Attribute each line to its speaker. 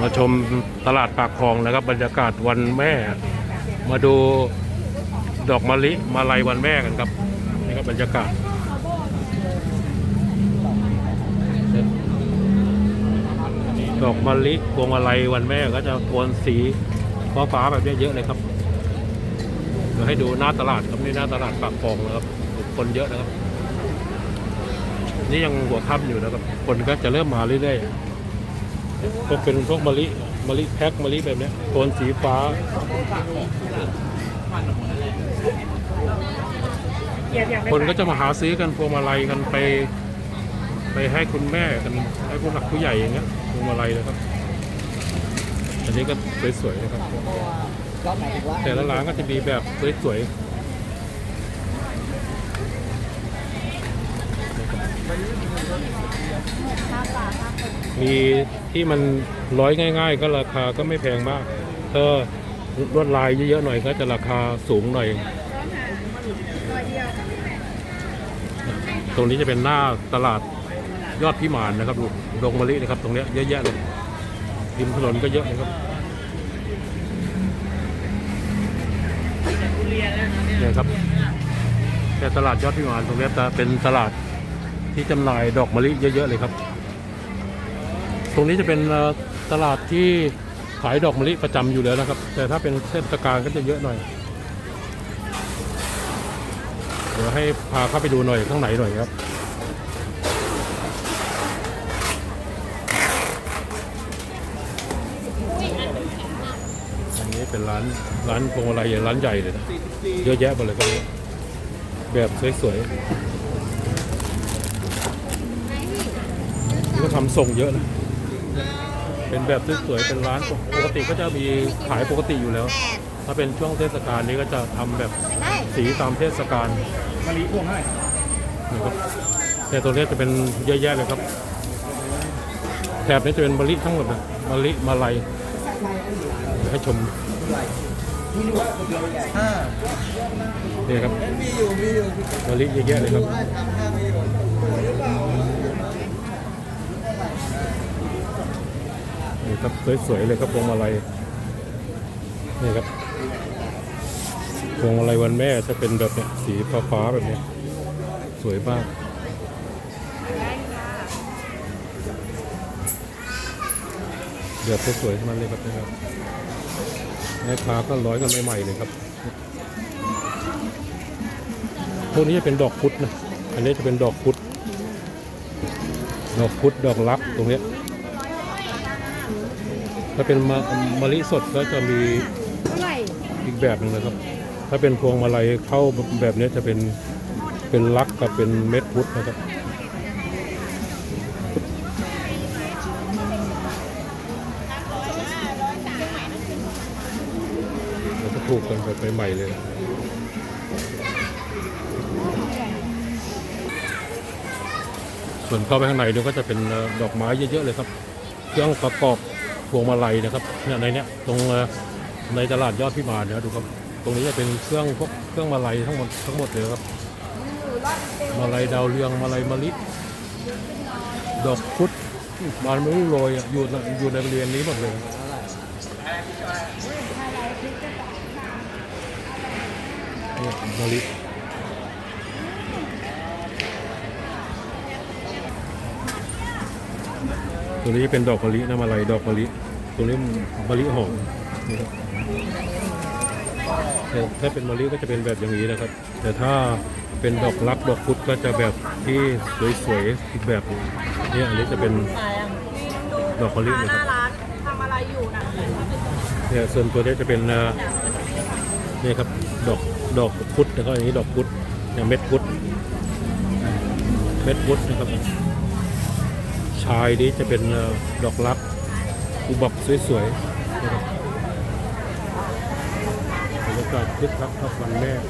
Speaker 1: มาชมตลาดปากคลองนะครับ บรรยากาศวันแม่ มาดูดอกมะลิมาลัยวันแม่กันครับนี่ครับบรรยากาศดอกมะลิพวงมาลัยวันแม่ก็จะโทนสีฟ้าฟ้าแบบนี้เยอะเลยครับเดี๋ยวให้ดูหน้าตลาดครับนี่หน้าตลาดปากคลองนะครับคนเยอะนะครับ นี่ยังหัวค่ำอยู่นะครับ คนก็จะเริ่มมาเรื่อยๆ พวกเป็นพวกมะลิมะลิแพ็คมะลิแบบนี้โทนสีฟ้าคนก็จะมาหาซื้อกันพวงมาลัยกันไป ไปให้คุณแม่กันให้ผู้หลักผู้ใหญ่อย่างเงี้ยพวงมาลัยนะครับ อันนี้ก็สวยๆนะครับแต่ละร้านก็จะมีแบบสวยๆ มีที่มันร้อยง่าย ๆ ก็ราคาก็ไม่แพงมากถ้าลวดลายเยอะๆหน่อยก็จะราคาสูงหน่อย ตรงนี้จะเป็นหน้าตลาดยอดพิมานนะครับดูดงมะลินะครับ ตรงเนี้ยเยอะแยะเลยริมถนนก็เยอะเลยครับเนี่ยครับแค่ตลาดยอดพิมานตรงนี้จะเป็นตลาด ที่จำหน่ายดอกมะลิเยอะๆเลยครับ ตรงนี้จะเป็นตลาดที่ขายดอกมะลิประจำอยู่แล้วนะครับ แต่ถ้าเป็นเทศกาลก็จะเยอะหน่อย เดี๋ยวให้พาเข้าไปดูหน่อยข้างในหน่อยครับอันนี้เป็นร้านร้านพวงมาลัยร้านใหญ่เลยนะเยอะแยะหมดเลยครับเนี่ยแบบสวยๆ ก็ทำส่งเยอะนะ เป็นแบบสวยๆเป็นร้านปกติก็จะมีขายปกติอยู่แล้ว ถ้าเป็นช่วงเทศกาลนี้ก็จะทำแบบสีตามเทศกาล
Speaker 2: มะลิพวงให้
Speaker 1: นะครับแต่ตัวนี้จะเป็นเยอะแยะเลยครับ แถบนี้จะเป็นมะลิทั้งหมดนะมะลิมาลัยเดี๋ยให้ชมนี่ครับ
Speaker 2: มีอยู่มีอยู่
Speaker 1: มะลิเยอะแยะเลยครับ
Speaker 2: ห้าทำห้ามีอยู่
Speaker 1: นี่ครับสวยๆเลยครับพวงมาลัยนี่ครับพวงมาลัยวันแม่จะเป็นแบบเนี้ยสีฟ้าๆแบบเนี้ยสวยมากเดือดสวยๆทั้งนั้นเลยครับนะครับแม่ค้าก็ร้อยกันใหม่ๆเลยครับพวกนี้จะเป็นดอกพุธนะอันนี้จะเป็นดอกพุธดอกพุธดอกรักตรงเนี้ย ถ้าเป็นมะมะลิสดก็จะมีอีกแบบหนึ่งนะครับ ถ้าเป็นพวงมาลัยเข้าแบบนี้จะเป็นเป็นลักกับเป็นเม็ดพุธนะครับเราจะถูกกันไปใหม่เลยส่วนเข้าไปข้างในเนี่ยก็จะเป็นดอกไม้เยอะๆเลยครับ เครื่องประกอบ พวงมาลัยนะครับเนี่ยในเนี้ยตรงในตลาดยอดพิมานเนี่ยดูครับตรงนี้จะเป็นเครื่องพวกเครื่องมาลัยทั้งหมดทั้งหมดเลยครับ มาลัยดาวเรืองมาลัยมะลิดอกพุธบานไม่รู้โรยอยู่ในอยู่ในบริเวณนี้หมดเลยเนี่ยมะลิ ตัวนี้เป็นดอกมะลินะมาลัยดอกมะลิตัวนี้มะลิหอมนี่ครับแต่ถ้าเป็นมะลิก็จะเป็นแบบอย่างนี้นะครับ แต่ถ้าเป็นดอกรักดอกพุธก็จะแบบที่สวยๆอีกแบบเนี้ยอันนี้จะเป็นดอกมะลิเลยครับ
Speaker 3: ร้านทำอะไรอยู่นะ
Speaker 1: เนี่ยส่วนตัวนี้จะเป็นเนี่ครับดอกดอกพุธนะครับอันนี้ดอกพุธเนี่ยเม็ดพุธเม็ดพุธนะครับ ชายนี้จะเป็นดอกรักอุบับสวยๆบรรยากาศคึกคักครับวันแรก